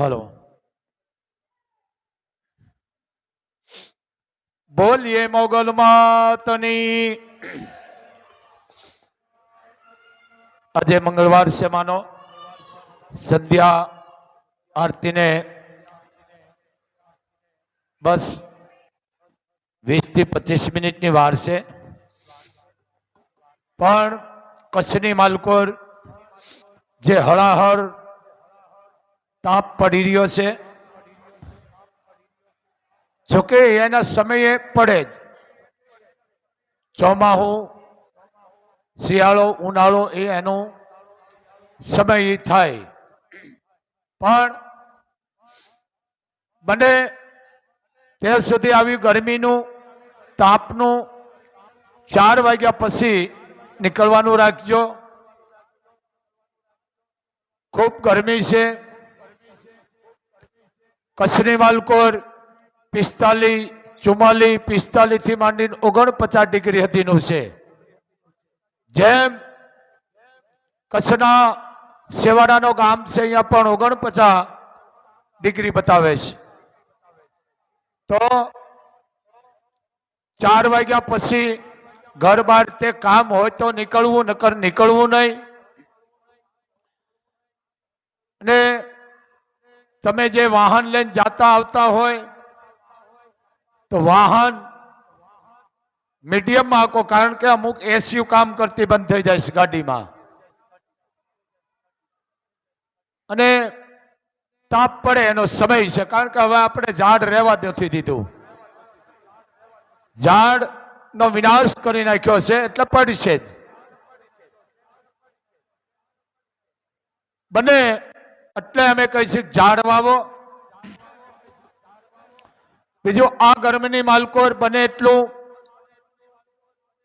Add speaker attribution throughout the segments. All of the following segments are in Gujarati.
Speaker 1: હલો. બોલીએ મોગલ માતની. આજે મંગળવાર છે માનો. સંધ્યા આરતીને બસ વીસથી પચીસ મિનિટની વાર છે. પણ કચ્છની માલકોર જે હળાહળ તાપ પડી રહ્યો છે. જોકે એના સમયે પડે જ. ચોમાહું, શિયાળો, ઉનાળો એ એનો સમય થાય. પણ બને ત્યાં સુધી આવી ગરમીનું, તાપનું ચાર વાગ્યા પછી નીકળવાનું રાખજો ખૂબ ગરમી છે. કચ્છની માલકોર પિસ્તાલીસ, ચુમ્માલીસ, પિસ્તાલીસથી માંડીને ઓગણપચાસ ડિગ્રી હદીનું છે. જેમ કચ્છના સેવાડાનો ગામ છે, અહીંયા પણ ઓગણપચાસ ડિગ્રી બતાવે છે. તો ચાર વાગ્યા પછી ઘર બહાર તે કામ હોય તો નીકળવું, નકર નીકળવું નહીં. અને તમે જે વાહન લઈને જાતા આવતા હોય, તો વાહન મીડિયમમાં આખો, કારણ કે અમુક એસીયુ કામ કરતી બંધ થઈ જાય છે ગાડીમાં. અને તાપ પડે એનો સમય છે, કારણ કે હવે આપણે ઝાડ રહેવા નથી દીધું. ઝાડ નો વિનાશ કરી નાખ્યો છે, એટલે પડશે જ. બને એટલે અમે કહીશું ઝાડ વાવો. બીજું, આ ગરમીની માલકોર બને એટલું.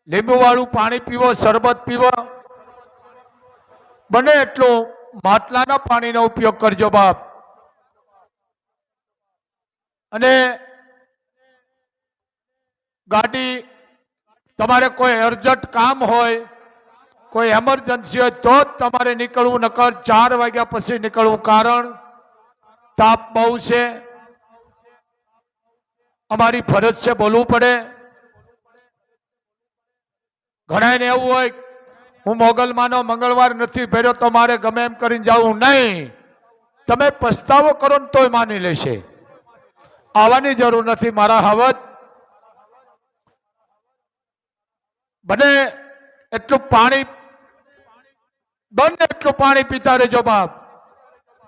Speaker 1: લીંબુ વાળું પાણી પીવો, શરબત પીવો. બને એટલું. માટલાના પાણીનો ઉપયોગ કરજો બાપ. અને ગાડી, તમારે કોઈ અર્જન્ટ કામ હોય કોઈ એમરજન્સી હોય તો જ તમારે નીકળવું, નકર ચાર વાગ્યા પછી નીકળવું. કારણ તાપ બહુ છે. અમારી ફરજ છે બોલવું પડે. ઘણાને એવું હોય, હું મોગલમાંનો મંગળવાર નથી ભર્યો તો મારે ગમે એમ કરીને જવું નહીં. તમે પસ્તાવો કરો ને તોય માની લેશે. આવવાની જરૂર નથી, મારા હવત બને એટલું પાણી બને એટલું પાણી પીતા રહેજો બાપ.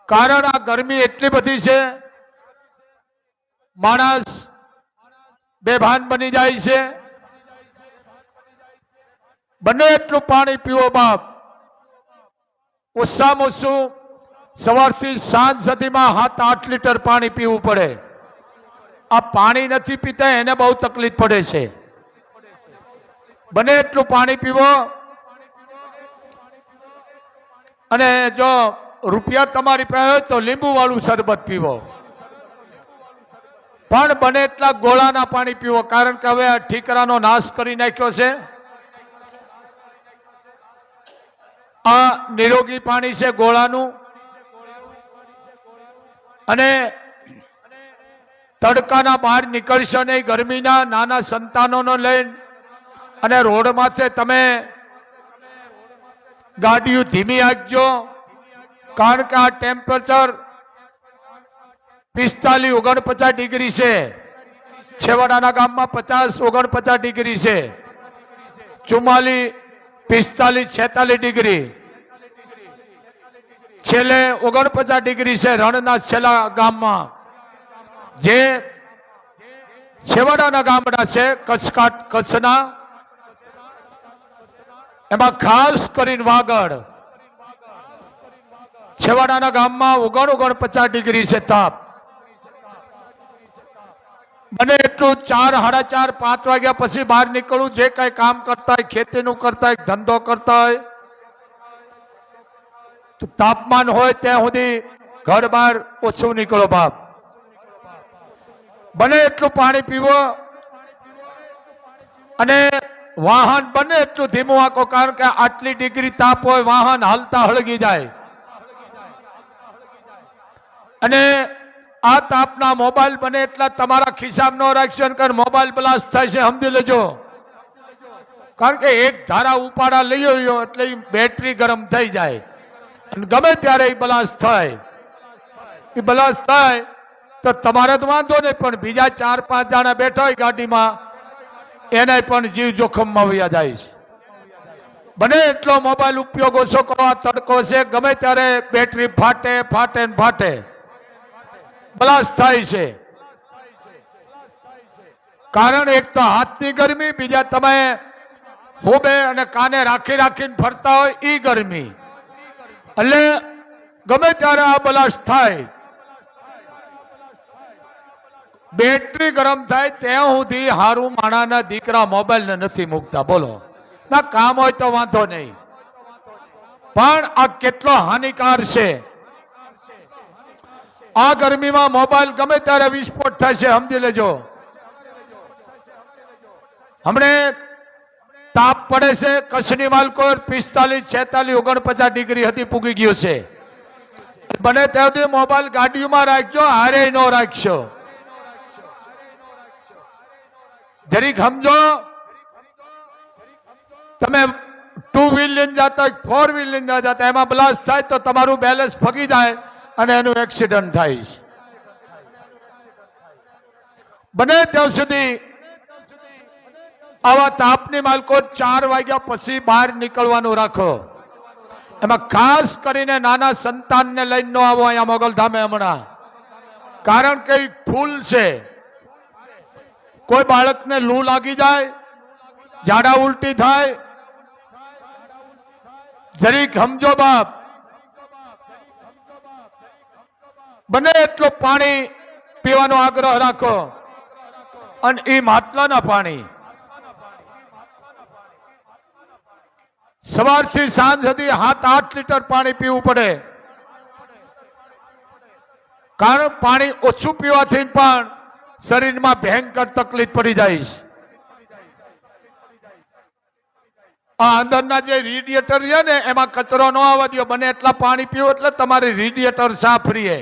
Speaker 1: કારણ આ ગરમી એટલી બધી છે, માણસ બેભાન બની જાય છે. બંને એટલું પાણી પીવો બાપ. ઓછામાં ઓછું સવારથી સાંજ સુધીમાં સાત આઠ લીટર પાણી પીવું પડે. આ પાણી નથી પીતા, એને બહુ તકલીફ પડે છે. બને એટલું પાણી પીવો. અને જો રૂપિયા તમારી પાસે હોય તો લીંબુવાળું શરબત પીવો. પણ બને એટલા ગોળાના પાણી પીવો, કારણ કે હવે આ ઠીકરાનો નાશ કરી નાખ્યો છે. આ નિરોગી પાણી છે ગોળાનું. અને તડકાના બહાર નીકળશો નહીં, ગરમીના નાના સંતાનોનો લઈને. અને રોડ માથે તમે ગાડીઓ ધીમી આપજો કારણ કે આ ટેમ્પરેચર પિસ્તાલીસ ઓગણપચાસ ડિગ્રી છે. છેવાડાના ગામમાં પચાસ ઓગણપચાસ ડિગ્રી છે. ચુમ્માલીસ, પિસ્તાલીસ, છેતાલીસ ડિગ્રી. છેલ્લે ઓગણપચાસ ડિગ્રી છે રણના છેલ્લા ગામમાં. જે છેવાડાના ગામડા છે કચ્છકાટ કચ્છના. એમાં ખાસ કરીને વાગડ. છેવાડાના ગામમાં ઓગણ ઓગણ પચાસ ડિગ્રી છે તાપ. બને એટલું ચાર, સાડા ચાર, પાંચ વાગ્યા પછી બહાર નીકળવું જે કઈ કામ કરતા હોય ખેતીનું કરતા હોય ધંધો કરતા હોય તાપમાન હોય ત્યાં સુધી ઘર બહાર ઓછું નીકળો બાપ. બને એટલું પાણી પીવો. અને વાહન બને એટલું ધીમું આંકો કારણ કે આટલી ડિગ્રી તાપ હોય, વાહન હાલતા હળગી જાય. અને આ તાપના મોબાઈલ બને એટલા તમારા ખિસ્સામાં ન રાખશો કારણ મોબાઈલ બ્લાસ્ટ છે, સમજી લેજો. કારણ કે એક ધારા ઉપાડા લઈ લ્યો એટલે એ બેટરી ગરમ થઈ જાય. અને ગમે ત્યારે એ બ્લાસ્ટ થાય. એ બ્લાસ્ટ થાય, તો તમારે તો વાંધો નહીં, પણ બીજા ચાર પાંચ જણા બેઠા હોય ગાડીમાં એને પણ જીવ જોખમમાં વયા જાય છે. બને એટલો મોબાઈલ ઉપયોગ ઓછો કરો આ તડકો છે? ગમે ત્યારે બેટરી ફાટે ફાટે ને ફાટે. બ્લાસ્ટ થાય છે. કારણ એક તો હાથની ગરમી, બીજા તમે હોબે અને કાને રાખી રાખીને ફરતા હોય એ ગરમી. એટલે ગમે ત્યારે આ બ્લાસ્ટ થાય બેટરી ગરમ થાય ત્યાં સુધી હારું માણાના દીકરા મોબાઈલ ને નથી મૂકતા. બોલો. ના, કામ હોય તો વાંધો નહીં. પણ આ કેટલો હાનિકાર છે. આ ગરમીમાં મોબાઈલ ગમે ત્યારે વિસ્ફોટ થશે સમજી લેજો. હમણે તાપ પડે છે, કચ્છની માલકોર પિસ્તાલીસ, છેતાલીસ, ઓગણપચાસ ડિગ્રી હતી પૂગી ગયું છે. બને ત્યાં સુધી મોબાઈલ ગાડીઓમાં રાખજો હારે ન રાખશો જરીક સમજો. તમે ટુ વ્હીલ લઈને જતા ફોર વ્હીલ લઈને જતા, એમાં બ્લાસ્ટ થાય તો તમારું બેલેન્સ ફગી જાય અને એનું એક્સિડન્ટ થાય. છે બને ત્યાં સુધી આવા તાપની માલકો ચાર વાગ્યા પછી બહાર નીકળવાનું રાખો. એમાં ખાસ કરીને નાના સંતાનને લઈને ન આવો અહીંયા મોગલધામે હમણાં. કારણ કે ફૂલ છે. કોઈ બાળકને લૂ લાગી જાય, ઝાડા ઉલટી થાય જરીક સમજો બાપ. બને એટલું પાણી પીવાનો આગ્રહ રાખો. અને એ માટલાના પાણી. સવારથી સાંજ સુધી સાત આઠ લીટર પાણી પીવું પડે. કારણ પાણી ઓછું પીવાથી પણ શરીરમાં ભયંકર તકલીફ પડી જાય છે. આ અંદરના જે રેડિયેટર છે ને, એમાં કચરો ન આવવા દો, બને એટલા પાણી પીવો એટલે તમારી રેડિયેટર સાફ રહીએ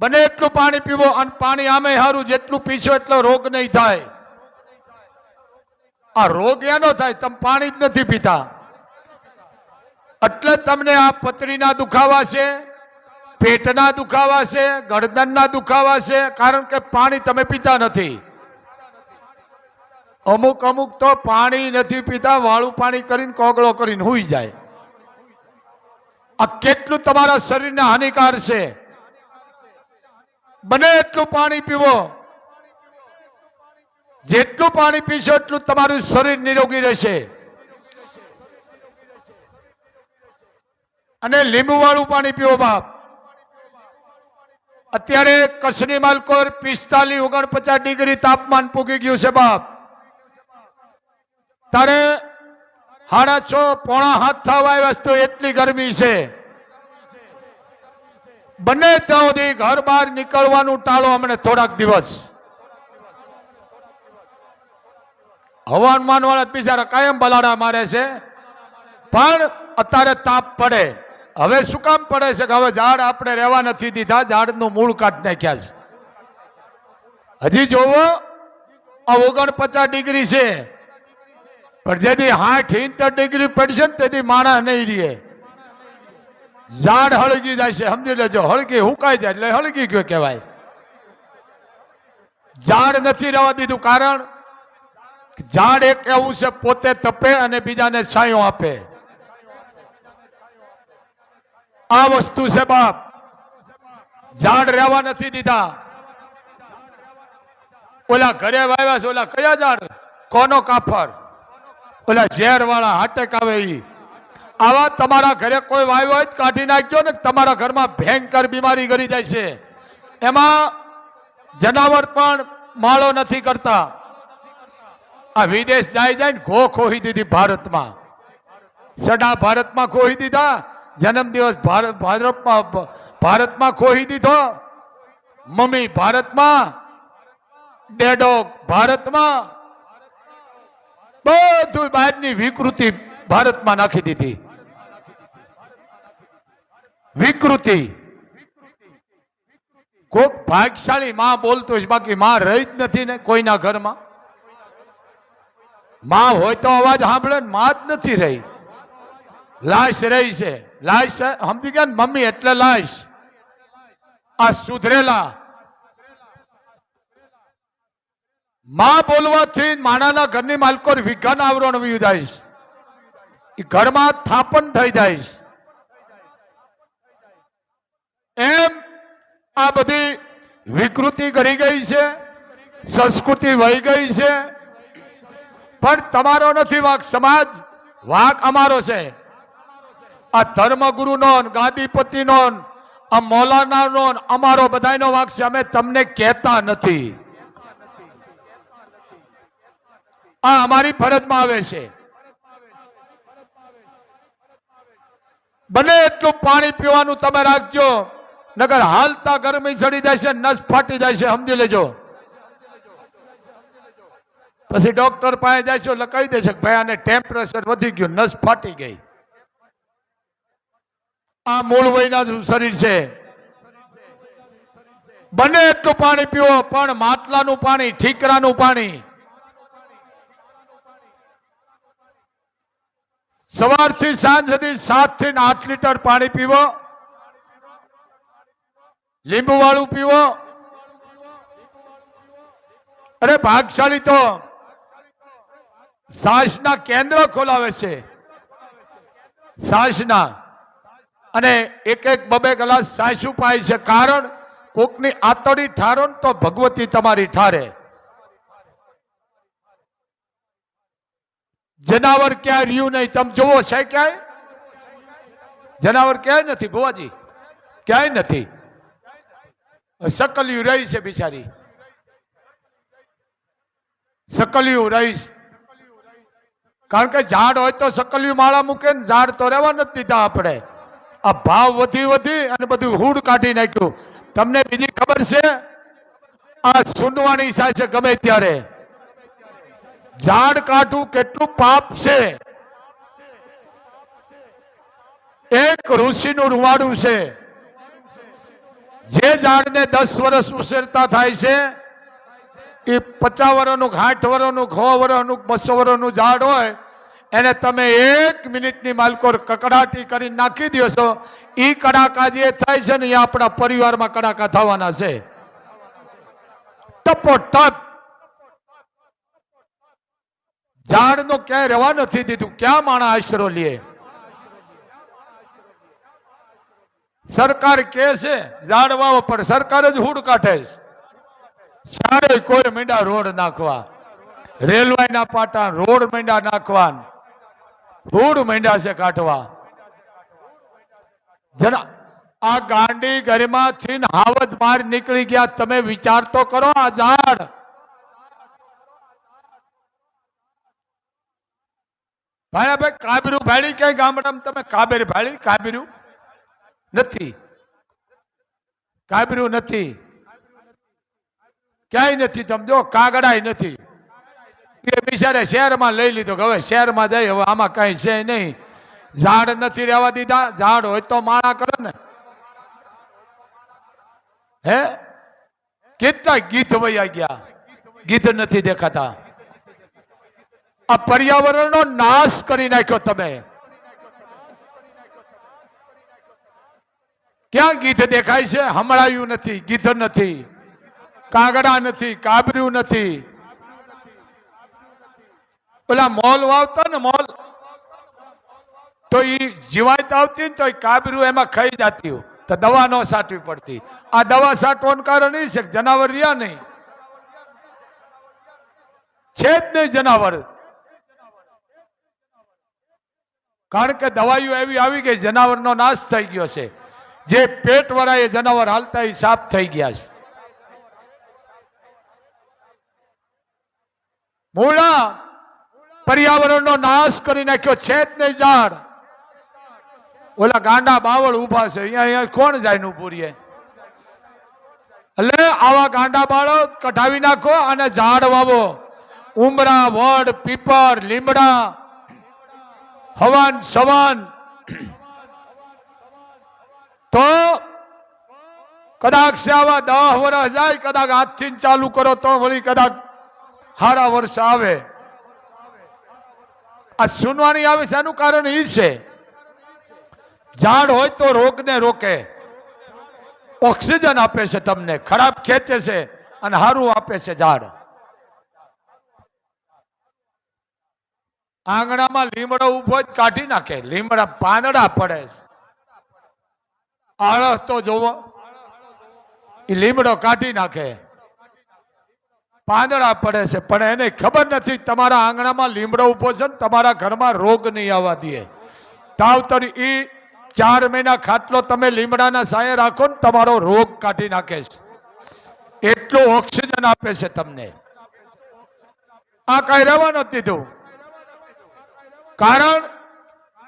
Speaker 1: બને એટલું પાણી પીવો અને પાણી આમે સારું જેટલું પીશો એટલો રોગ નહીં થાય. આ રોગ એનો થાય, તમે પાણી જ નથી પીતા. એટલે તમને આ પતરીના દુખાવા છે પેટના દુખાવા છે, ગરદનના દુખાવા છે, કારણ કે પાણી તમે પીતા નથી. અમુક અમુક તો પાણી નથી પીતા, વાળું પાણી કરીને કોગળો કરીને હુઈ જાય. આ કેટલું તમારા શરીરને હાનિકાર છે? બને એટલું પાણી પીવો. જેટલું પાણી પીશો એટલું તમારું શરીર નિરોગી રહેશે. અને લીંબુ વાળું પાણી પીવો બાપ. અત્યારે કચ્છની માલકોર પિસ્તાલીસ, ઓગણપચાસ ડિગ્રી તાપમાન પૂગી ગયું છે બાપ. તારે સાડા છ પોણા હાથ થવા આવ્યા તો એટલી ગરમી છે. બંને ત્યાં ઘર બહાર નીકળવાનું ટાળો અમને થોડાક દિવસ. હવામાન વાળા બિચારા કાયમ બલાડા મારે છે. પણ અત્યારે તાપ પડે. હવે શું કામ પડે છે કે હવે ઝાડ આપણે રહેવા નથી દીધા? ઝાડનું મૂળ કાઢી નાખ્યા છે. હજી જોવો, આ ઓગણપચાસ ડિગ્રી છે. પણ જેથી સાઠ ઇંતર ડિગ્રી પડશે ને તેથી માણસ નહીં રહે ઝાડ હળગી જાય છે સમજી લેજો. હળગી હુકાઈ જાય? એટલે હળગી ગયો કહેવાય. ઝાડ નથી રહેવા દીધું કારણ ઝાડ એક એવું છે, પોતે તપે અને બીજાને છાંયો આપે. આ વસ્તુ છે બાપ. ઝાડ રહેવા નથી દીધા. ઓલા ઘરે વાવ્યા છે, ઓલા કયા ઝાડ? કોનો કાફર? ઓલા ઝેર વાળા હાટેક આવે ઈ આવા તમારા ઘરે કોઈ વાવ્યો હોય કાઢી નાખજો ને તમારા ઘરમાં ભયંકર બીમારી કરી જાય છે. એમાં જનાવર પણ માળો નથી કરતા. આ વિદેશ જાય જાય ને ઘો ખોહી દીધી ભારતમાં. સડા ભારતમાં ખોહી દીધા. જન્મ દિવસ ભારત ભારતમાં ભારતમાં ખોહી દીધો. મમ્મી, ભારતમાં. ડેડો, ભારતમાં. બધું બહારની વિકૃતિ ભારતમાં નાખી દીધી. વિકૃતિ. કોક ભાગશાળી માં બોલતો છે, બાકી માં રહી જ નથી ને કોઈના ઘરમાં. માં હોય તો અવાજ સાંભળે માં જ નથી રહી. લાશ રહી છે. લાશ સમજી ગયા મમ્મી, એટલે લાશ. આ સુધરેલા. માં બોલવાથી માણાના ઘરની માલકો વિઘન આવરણ વિધાઈશ જાય ઘરમાં થાપન થઈ જાય એમ આ બધી વિકૃતિ કરી ગઈ છે. સંસ્કૃતિ વહી ગઈ છે. પણ તમારો નથી વાક, સમાજ વાક અમારો છે. આ ધર્મગુરુનો ને ગાદીપતિ ને આ મોલાના નો અમારો બધાયનો વાંક છે, અમે તમને કહેતા નથી. આ અમારી ફરજમાં આવે છે. બને એટલું પાણી પીવાનું તમે રાખજો. નગર હાલતા ગરમી ચડી જાય છે, નસ ફાટી જાય છે, સમજી લેજો. પછી ડોક્ટર પાસે જાય છે, લખાઈ દેશે કે ભાઈ આને ટેમ્પરેચર વધી ગયું, નસ ફાટી ગઈ. આ મૂળ વયના શરીર છે. બને એટલું પાણી પીવો પણ માટલાનું પાણી, ઠીકરાનું પાણી. સવારથી સાંજ સુધી સાતથી આઠ લીટર પાણી પીવો. લીંબુ વાળું પીવો. અરે ભાગશાળી તો સાસના કેન્દ્ર ખોલાવે છે. સાસના. અને એક એક બબે ગ્લાસ સાસુ પાય છે. કારણ કોકની આતડી ઠારો તો ભગવતી તમારી ઠારે. જનાવર ક્યાંય રહ્યું નહીં? તમે જોવો છે ક્યાંય? જનાવર ક્યાંય નથી ભુવાજી? ક્યાંય નથી? સકલિયું રહી છે બિચારી. સકલિયું રહીશ કારણ કે ઝાડ હોય તો સકલિયું માળા મૂકે ને ઝાડ તો રહેવા નથી દીધા આપણે. આ ભાવ વધી વધી અને બધું હૂડ કાઢી નાખ્યું. તમને બીજી ખબર છે? આ સુનવાની છે ગમે ત્યારે. ઝાડ કાઢવું કેટલું પાપ છે. એક ઋષિનું રૂવાડું છે. જે ઝાડને દસ વર્ષ ઉછેરતા થાય છે, એ પચાસ વર્ષનું સાઠ વર્ષનું સો વર્ષનું બસો વર્ષનું ઝાડ હોય એને તમે એક મિનિટની માલકોર કકડાટી કરી નાખી દો છો. એ કડાકા જે થાય છે ને એ આપણા પરિવારમાં કડાકા થવાના છે. ટપોટપ. ઝાડનો ક્યાંય રહેવા નથી દીધું. ક્યાં માણા આશરો લે? સરકાર કે છે, ઝાડ વાવો, પણ સરકાર જ હુડ કાઢે છે. સારે કોઈ મીંડા રોડ નાખવા. રેલવેના પાટા રોડ મીંડા નાખવા હુડ મીંડા છે કાઢવા જરા આ ગાંડી ગરિમાથી ને હાવજ બહાર નીકળી ગયા તમે વિચાર તો કરો આ ઝાડ ભાઈ ભાઈ કાબરું ભાડી કઈ ગામડામાં તમે કાબેર ભાડી કાબરું નથી કાબરું નથી ક્યાંય નથી તમે જો કાગડાય નથી એ બિચારે શહેરમાં લઈ લીધો કે હવે શહેરમાં જાય હવે આમાં કઈ છે નહીં. ઝાડ નથી રહેવા દીધા. ઝાડ હોય તો માળા કરે ને. હે? કેટલા ગીધ વયા ગયા. ગીધ નથી દેખાતા. આ પર્યાવરણનો નાશ કરી નાખ્યો તમે. ક્યાં ગીધ દેખાય છે? હમણાયું નથી, ગીધ નથી. કાગડા નથી, કાબર્યું નથી. પેલા મોલ વાવતા ને મોલ. તો એ જીવાત આવતી ને તો એ કાબર્યું એમાં ખાઈ જતી તો દવા ન સાટવી પડતી. આ દવા સાટવાનું કારણ એ છે જનાવર રહ્યા નહીં. છે જ નહીં જનાવર. કારણ કે દવાઈઓ એવી આવી ગઈ જનાવરનો નાશ થઈ ગયો છે. જે પેટ વાળા એ જનાવર હાલતા એ સાફ થઈ ગયા છે. મૂળા પર્યાવરણનો નાશ કરી નાખ્યો. છે જ નહીં ઝાડ. ઓલા ગાંડા બાવળ ઊભા છે. અહીંયા અહીંયા કોણ જાય નું પૂરીએ એટલે આવા ગાંડા બાળો કઢાવી નાખો અને ઝાડ વાવો. ઉમરા, વડ, પીપર, લીમડા, હવન, સવન. તો કદાચ આવા દહ વર્ષ જાય, કદાચ આજથી ચાલુ કરો, તો વળી કદાચ સારા વર્ષ આવે. આ સુનવાણી આવે છે એનું કારણ એ છે. ઝાડ હોય તો રોગને રોકે. ઓક્સિજન આપે છે તમને, ખરાબ ખેંચે છે અને સારું આપે છે ઝાડ આંગણામાં લીમડો ઊભો જ કાઢી નાખે, લીમડા પાંદડા પડે છે. આળસ તો જોવો. એ લીમડો કાઢી નાખે. પાંદડા પડે છે, પણ એને ખબર નથી તમારા આંગણામાં લીમડો ઊભો છે ને તમારા ઘરમાં રોગ નહીં આવવા દે. તાવતર એ ચાર મહિના ખાટલો તમે લીમડાના સાયે રાખો ને તમારો રોગ કાઢી નાખે છે. એટલું ઓક્સિજન આપે છે તમને. આ કઈ રહેવા નથી દીધું. કારણ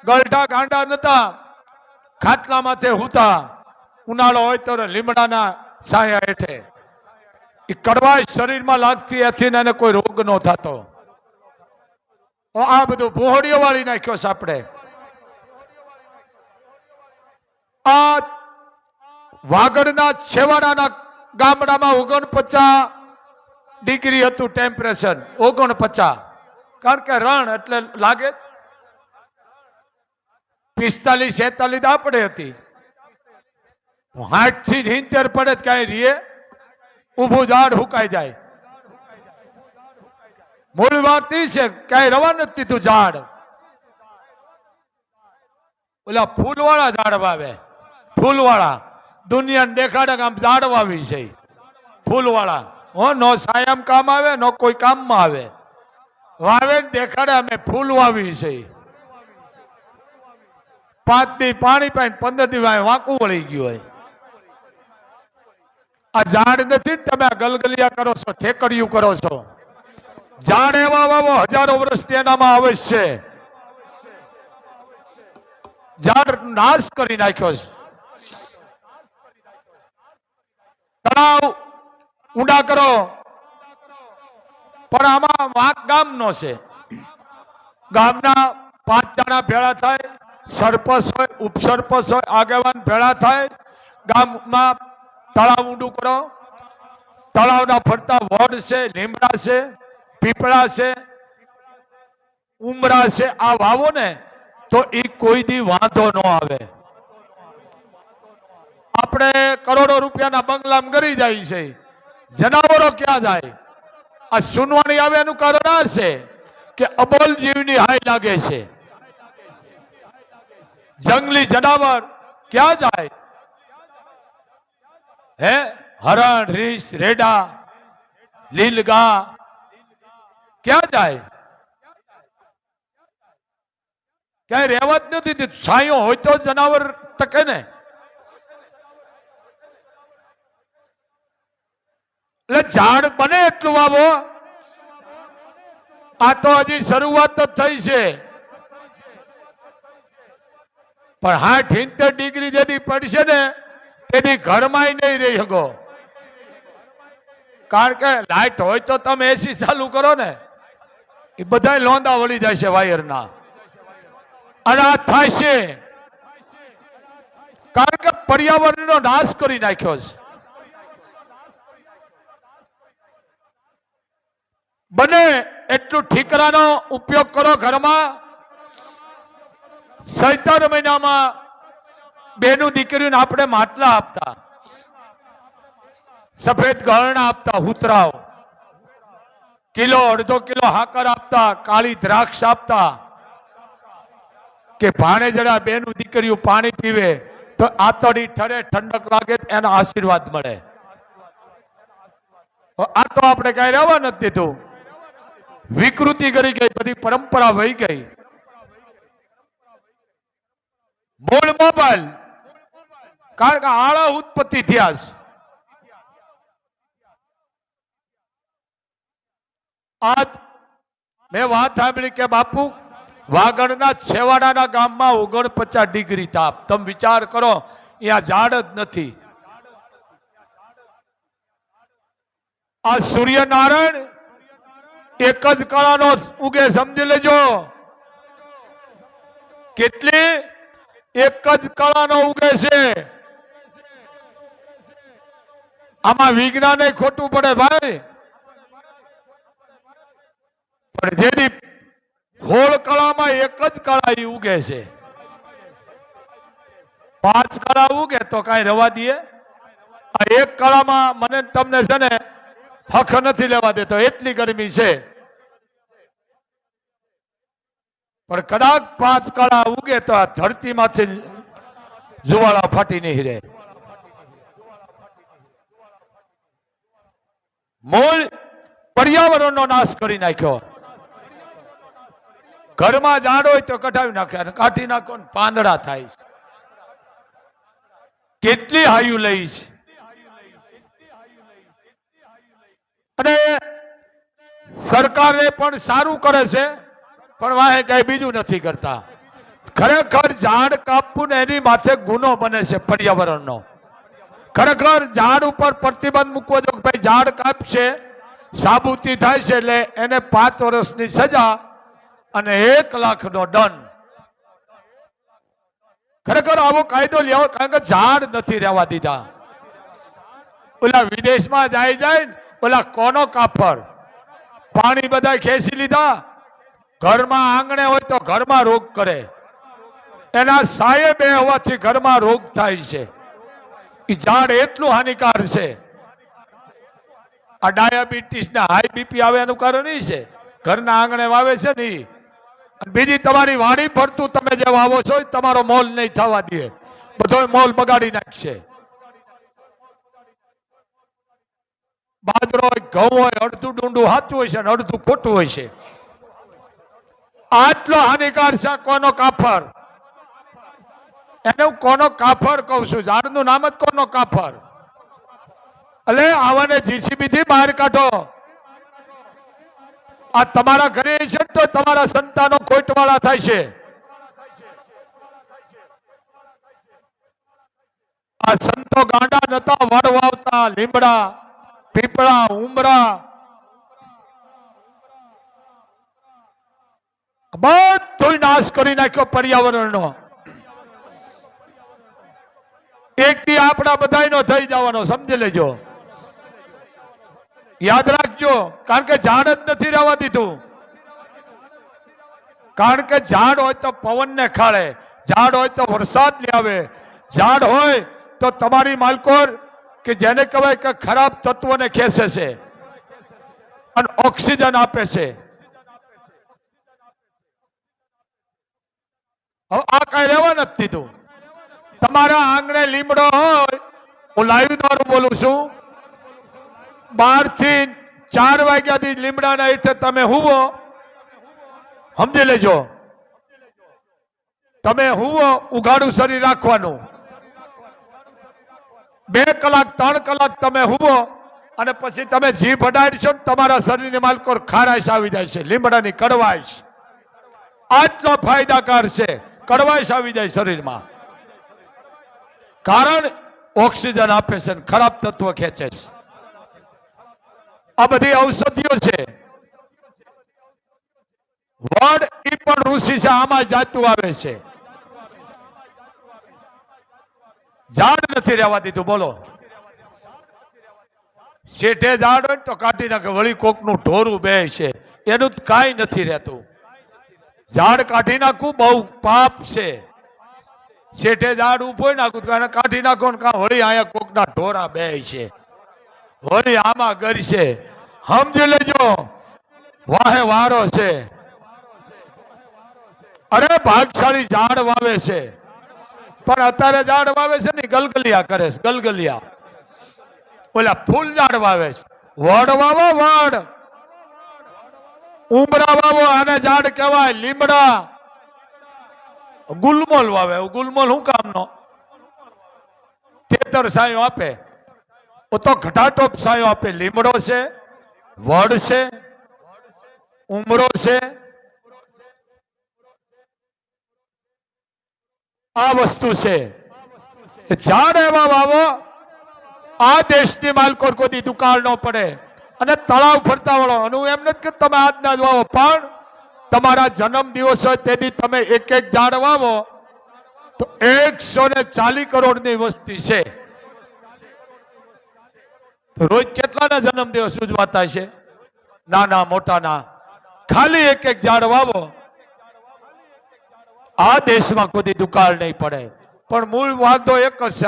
Speaker 1: ગલઢા ગાંડા નતા ખાટલા માથે હુતા. ઉનાળો હોય તો લીમડાના સાયા હેઠે. એ કડવાશ શરીરમાં લાગતી હતી ને એને કોઈ રોગ ન થતો. આ બધું ભોહડીઓ વાળી નાખ્યો છે આપણે. આ વાગડના છેવાડાના ગામડામાં ઓગણપચાસ ડિગ્રી હતું ટેમ્પરેચર, ઓગણપચાસ. કારણ કે રણ એટલે લાગે પિસ્તાલીસ, છેતાલીસ આપણે હતી. હાઠથી હિંતેર પડે જ કઈ રીએ ઊભું ઝાડ હુકાઈ જાય મૂળ વાત ઈ છે કઈ રવા નથી દીધું ઝાડ ઓલા ફૂલવાળા ઝાડ વાવે ફૂલવાળા દુનિયાને દેખાડે કે આમ ઝાડ વાવી છે ફૂલવાળા હો નો સાયામ કામ આવે નો કોઈ કામમાં આવે વાવે ને દેખાડે અમે ફૂલ વાવી છે પાંચ દી પાણી પાઈને પંદર દી વાય વાંકું વળી ગયું હોય આ ઝાડ નથી તમે ગલગલિયા કરો છો, ઠેકડિયું કરો છો. ઝાડ એવા વાવો હજારો વર્ષ તેનામાં આવે છે. ઝાડ નાશ કરી નાખ્યો છે. તળાવ ઊંડા કરો. પણ આમાં વાંક ગામનો છે. ગામના પાંચ જણા ભેળા થાય, સરપંચ હોય, ઉપસરપંચ હોય, આગેવાન ભેળા થાય, ગામમાં તળાવ ઊંડું કરો. તળાવના ફરતા વડ છે, લીમડા છે, પીપળા છે, ઉમરા છે, આ વાવો ને, તો એ કોઈ દી વાંધો ન આવે. આપણે કરોડો રૂપિયાના બંગલામાં ગરી જાય છે. જનાવરો ક્યાં જાય? આ સુનવાણી આવે એનું કારણ આ છે કે અબોલ જીવની હાય લાગે છે. જંગલી જનાવર ક્યાં જાય? હે? હરણ રીસ રેડા, લીલગા. ક્યાં જાય? ક્યાંય રહેવા જ નથી છાંયો હોય તો જનાવર ટકે ને? એટલે ઝાડ બને એટલું વાવો. આ તો હજી શરૂઆત જ થઈ છે. પણ હાઠ ઇંતેર ડિગ્રી જેથી પડશે ને તેની ઘરમાં નહીં રહી શકો. કારણ કે લાઇટ હોય તો તમે એસી ચાલુ કરો ને. એ બધા લોંદા વળી જાય છે વાયરના. અને આ થાય છે. કારણ કે પર્યાવરણનો નાશ કરી નાખ્યો છે. બને એટલું ઠીકરાનો ઉપયોગ કરો ઘરમાં. સૈતર મહિનામાં બેનું દીકરીને આપણે માટલા આપતા. સફેદ ગળણા આપતા, હુતરાઓ. કિલો, અડધો કિલો હાકર આપતા, કાળી દ્રાક્ષ આપતા. કે ભાણે જરા બેનું દીકરીઓ પાણી પીવે, તો આતડી ઠરે, ઠંડક લાગે એનો આશીર્વાદ મળે. આ તો આપણે કઈ રહેવા નથી દીધું. વિકૃતિ કરી ગઈ, બધી પરંપરા વહી ગઈ. મૂળ મોબાઈલ. કારણ કે આળા ઉત્પત્તિ થયા છે. આજ મેં વાત સાંભળી કે બાપુ, વાગડના છેવાડાના ગામમાં ઓગણપચાસ ડિગ્રી તાપ. તમે વિચાર કરો, અહીંયા ઝાડ જ નથી. આ સૂર્યનારાયણ એક જ કળાનો ઉગે, સમજી લેજો. કેટલી? એક જ કળાનો ઉગે છે. આમાં વિજ્ઞાન ખોટું પડે ભાઈ. પણ જેની હોળ કળામાં એક જ કળા એ ઉગે છે. પાંચ કળા ઉગે તો કાંઈ રવા દઈએ. આ એક કળામાં મને તમને છે ને હક નથી લેવા દેતો, એટલી ગરમી છે. પણ કદાચ પાંચ કળા ઉગે તો આ ધરતીમાંથી જુવાળા ફાટી નહીં રહે. મૂળ પર્યાવરણનો નાશ કરી નાખ્યો. ઘરમાં ઝાડ હોય તો કટાવી નાખે અને કાઢી નાખો ને પાંદડા થાય છે. કેટલી હાયુ લઈશ અને સરકારે પણ સારું કરે છે, પણ વાહે કઈ બીજું નથી કરતા. ખરેખર ઝાડ કાપવું ને એની માથે ગુનો બને છે પર્યાવરણનો. ખરેખર ઝાડ ઉપર પ્રતિબંધ મૂકવો જો ભાઈ ઝાડ કાપશે, સાબુતી થાય છે એટલે એને પાંચ વર્ષની સજા અને એક લાખનો દંડ. ખરેખર આવો કાયદો લેવો, કારણ કે ઝાડ નથી રહેવા દીધા. ઓલા વિદેશમાં જાય જાય ઓલા કોનો કાપડ? પાણી બધા ખેંચી લીધા. ઘરમાં આંગણે હોય તો ઘરમાં રોગ કરે. એના સાહેબ બે હોવાથી ઘરમાં રોગ થાય છે. એ ઝાડ એટલું હાનિકાર છે. આ ડાયાબિટીસ ને હાઈ બીપી આવે એનું કારણ એ છે. ઘરના આંગણે વાવે છે ને બીજી તમારી વાણી ફરતું તમે જે વાવો છો તમારો મોલ નહીં થવા દે. બધો મોલ બગાડી નાખશે. બાજરો હોય, ઘઉં હોય, અડધું ડુંડું સાચું હોય છે અને અડધું ખોટું હોય છે. આટલો હાનિકાર છે કોનો કાફર? એને હું કોનો કાફર કહું છું? ઝાડનું નામ જ કોનો કાફર? એટલે આવાને જીસીબી થી બહાર કાઢો. આ તમારા ઘરે છે તો તમારા સંતાનો ખોટવાળા થાય છે. આ સંતો ગાંડા નતા વડ વાવતા લીમડા, પીપળા, ઉમરા. બધું નાશ કરી નાખ્યો પર્યાવરણનો. એક દી આપણા બધાયનો થઈ જવાનો, સમજી લેજો. યાદ રાખજો, કારણ કે ઝાડ જ નથી રહેવા દીધું. કારણ કે ઝાડ હોય તો પવનને ખાળે ઝાડ હોય તો વરસાદ લઈ આવે ઝાડ હોય તો તમારી માલકોર કે જેને કહેવાય કે ખરાબ તત્વોને ખેંચે છે અને ઓક્સિજન આપે છે. હવે આ કઈ રહેવા નથી દીધું. તમારા આંગણે લીમડો હોય, હું લાઈવ દ્વારા બોલું છું. બારથી ચાર વાગ્યાથી લીમડાના હેઠે તમે હુવો. સમજી લેજો. તમે હુવો, ઉઘાડું શરીર રાખવાનું. બે કલાક, ત્રણ કલાક તમે હુવો અને પછી તમે જીભ અડાડશો તમારા શરીરની માલકોર ખારાશ આવી જાય છે, લીમડાની કડવાશ. આટલો ફાયદાકાર છે, કડવાશ આવી જાય શરીરમાં. કારણ ઓક્સિજન આપે છે ખરાબ તત્વ ખેંચે છે. આ બધી ઔષધિઓ છે. વડ એ પણ ઋષિ છે, આમાં જાતું આવે છે. ઝાડ નથી રહેવા દીધું, બોલો. શેઠે ઝાડ હોય તો કાઢી નાખે, વળી કોકનું ઢોરું બે છે. એનું કાંઈ નથી રહેતું. ઝાડ કાઢી નાખવું બહુ પાપ છે. શેઠે ઝાડ ઊભો નાખું એને કાઢી નાખો ને કાં વળી અહીંયા કોકના ઢોરા બે છે. વળી આમાં કરશે સમજી લેજો. વાહે વારો છે. અરે ભાગશાળી ઝાડ વાવે છે. પણ અત્યારે ઝાડ વાવે છે ને ગલગલિયા કરે છે, ગલગલિયા. ઓલા ફૂલ ઝાડ વાવે છે. વડ વાવો, વડ. ઉમરા વાવો, આને ઝાડ કહેવાય લીમડા. ગુલમોલ વાવે. ગુલમોલ શું કામનો? તેતર સાયો આપે. તો ઘટાટોપ સાયો આપે. લીમડો છે, વડ છે, ઉમરો છે. આ વસ્તુ છે. ઝાડ એવા વાવો, આ દેશની માલકોર કોઈ દુકાળ ન પડે. અને તળાવ ફરતા વળો, અને હું એમ નથી કે તમે આજના જ વાવો, પણ તમારા જન્મ દિવસ હોય તેથી તમે એક એક ઝાડ વાવો તો એકસો ને ચાલીસ કરોડની વસ્તી છે. રોજ કેટલાના જન્મદિવસ ઉજવાતા છે? નાના, મોટાના. ખાલી એક એક ઝાડ વાવો આ દેશમાં કોઈ દુકાળ નહીં પડે. પણ મૂળ વાંધો એક જ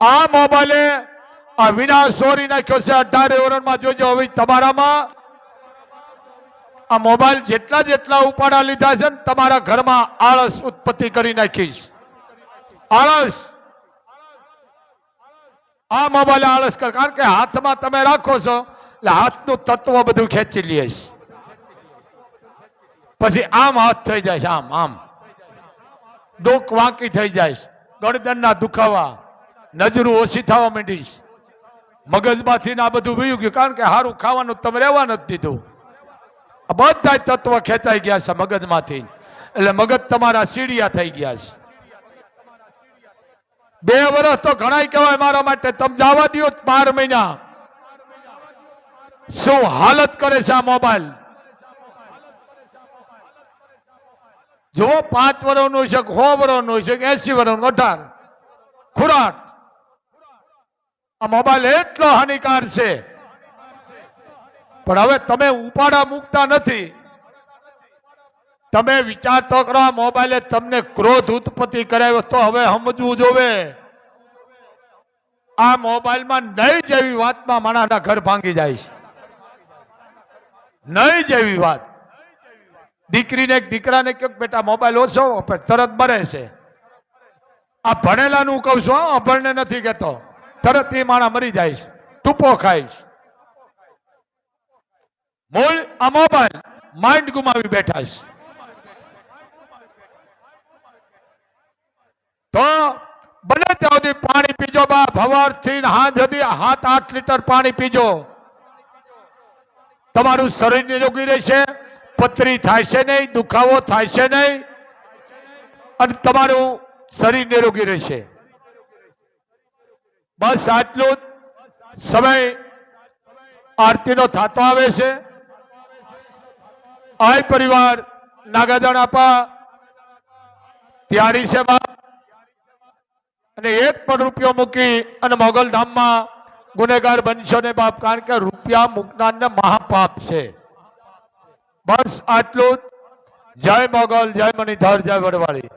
Speaker 1: આ મોબાઈલે આ વિનાશ સોરી નાખ્યો છે, અઢારે ઓરણમાં જોજો હવે તમારામાં. આ મોબાઈલ જેટલા જેટલા ઉપાડા લીધા છે ને તમારા ઘરમાં આળસ ઉત્પત્તિ કરી નાખીશ. આળસ. આ મોબાઈલ આળસ કર. કારણ કે હાથમાં તમે રાખો છો, એટલે હાથનું તત્વ બધું ખેંચી લે પછી આમ હાથ થઈ જાય છે, આમ આમ. ડોક વાંકી થઈ જાય. ગરદનના દુખાવા, નજરું ઓછી થવા માંડીશ મગજમાંથી આ બધું વયું ગયું. કારણ કે સારું ખાવાનું તમે રહેવા નથી દીધું. આ બધા તત્વ ખેંચાઈ ગયા છે મગજમાંથી. એટલે મગજ તમારા સીડિયા થઈ ગયા છે. બે વર્ષ તો ઘણા કહેવાય મારા માટે, તમે જવા દો બાર મહિના. શું હાલત કરે છે આ મોબાઈલ? જો પાંચ વર્ષનું છે સો વર્ષનું છે એસી વર્ષનું અઢાર. ખોરાક. આ મોબાઈલ એટલો હાનિકાર છે. પણ હવે તમે ઉપાડા મૂકતા નથી. તમે વિચાર તો કરો મોબાઈલે તમને ક્રોધ ઉત્પત્તિ કરાવ્યો તો હવે સમજવું જોવે. આ મોબાઈલમાં નહીં જેવી વાતમાં માણાના ઘર ભાંગી જાય છે. નહીં જેવી વાત. દીકરીને દીકરાને કહ્યું બેટા મોબાઈલ ઓછો તરત મરે છે. આ ભણેલાનું કહું છું અભણને નથી કહેતો. તરત એ માણા મરી જાય છે. ટૂંપો ખાય છે. મૂળ આ મોબાઈલ માઇન્ડ ગુમાવી બેઠા છે. તો બને ત્યાં સુધી પાણી પીજો બાપ હવારથી હાથ સુધી હાથ આઠ લીટર પાણી પીજો. તમારું શરીર નિરોગી રહેશે, પથરી થાય છે નહીં, દુખાવો થાય છે નહીં, અને તમારું શરીર નિરોગી રહેશે. બસ આટલું સમય આરતીનો થતો આવે છે. આય પરિવાર, નાગાજણ આપા. ત્યારી છે અને એક પણ રૂપિયો મૂકી અને મોગલધામમાં ગુનેગાર બનશો ને બાપ, કારણ કે રૂપિયા મૂકનારને મહાપાપ છે. બસ આટલું જય મોગલ, જય મણિધર, જય વડવાળી.